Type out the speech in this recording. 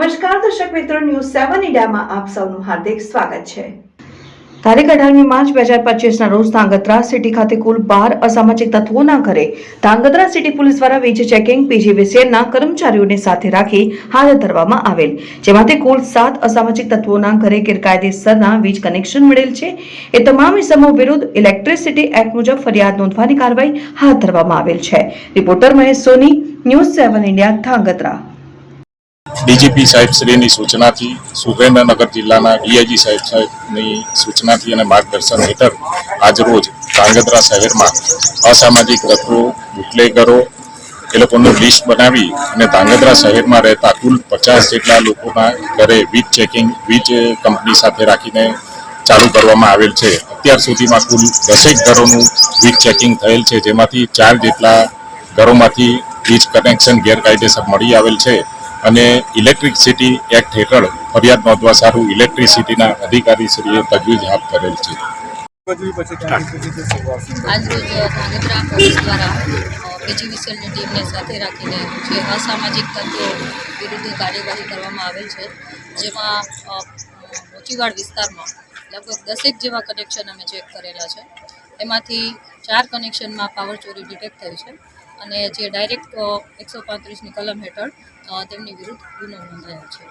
મિત્રો ન્યૂઝ સેવન ઇન્ડિયામાં આપ સૌનું હાર્દિક સ્વાગત છે. તારીખ અઢારમી માર્ચ બે હજાર પચીસના રોજ ધાંગધ્રા સિટી ખાતે કુલ બાર અસામાજિક તત્વોના ઘરે ધાંગધ્રા સિટી પોલીસ દ્વારા વીજ ચેકિંગ પીજીવીસીએલના કર્મચારીઓને સાથે રાખી હાથ ધરવામાં આવેલ, જેમાંથી કુલ સાત અસામાજિક તત્વોના ઘરે ગેરકાયદેસરના વીજ કનેક્શન મળેલ છે. એ તમામ ઇસમો વિરુદ્ધ ઇલેક્ટ્રિસિટી એક્ટ મુજબ ફરિયાદ નોંધવાની કાર્યવાહી હાથ ધરવામાં આવેલ છે. Reporter Mahesh Soni news seven India, Dhrangadhra. DGP સાહેબ શ્રીની સૂચનાથી સુરેન્દ્રનગર જિલ્લાના ડીઆઈજી સાહેબ સાહેબની સૂચનાથી અને માર્ગદર્શન હેઠળ આજરોજ ધ્રાંગધ્રા શહેરમાં અસામાજિક તત્વો બુટલેગરો એ લોકોનું લિસ્ટ બનાવી અને ધ્રાંગધ્રા શહેરમાં રહેતા કુલ પચાસ જેટલા લોકોના ઘરે વીજ ચેકિંગ, વીજ કંપની સાથે રાખીને ચાલુ કરવામાં આવેલ છે. અત્યાર સુધીમાં કુલ દસેક ઘરોનું વીજ ચેકિંગ થયેલ છે, જેમાંથી ચાર જેટલા ઘરોમાંથી વીજ કનેક્શન ગેરકાયદેસર મળી આવેલ છે. અને ઇલેક્ટ્રિસિટી એક્ટ હેઠળ ફરિયાદ નોંધવા સારું ઇલેક્ટ્રિસિટીના અધિકારીશ્રીએ તજવીજ હાથ ધરેલ છે. આજરોજ ધાંગધ્રા પોલીસ દ્વારા પીજીવીસીએલની ટીમને સાથે રાખીને જે અસામાજિક તત્વો વિરુદ્ધ કાર્યવાહી કરવામાં આવેલ છે જેમાં મોચીવાડ વિસ્તારમાં લગભગ દસેક જેવા કનેક્શન અમે ચેક કરેલા છે. એમાંથી ચાર કનેક્શનમાં પાવર ચોરી ડિટેક્ટ થઈ છે. અને જે ડાયરેક્ટ એકસો પાંત્રીસની કલમ હેઠળ તેમની વિરુદ્ધ ગુનો નોંધાયો છે.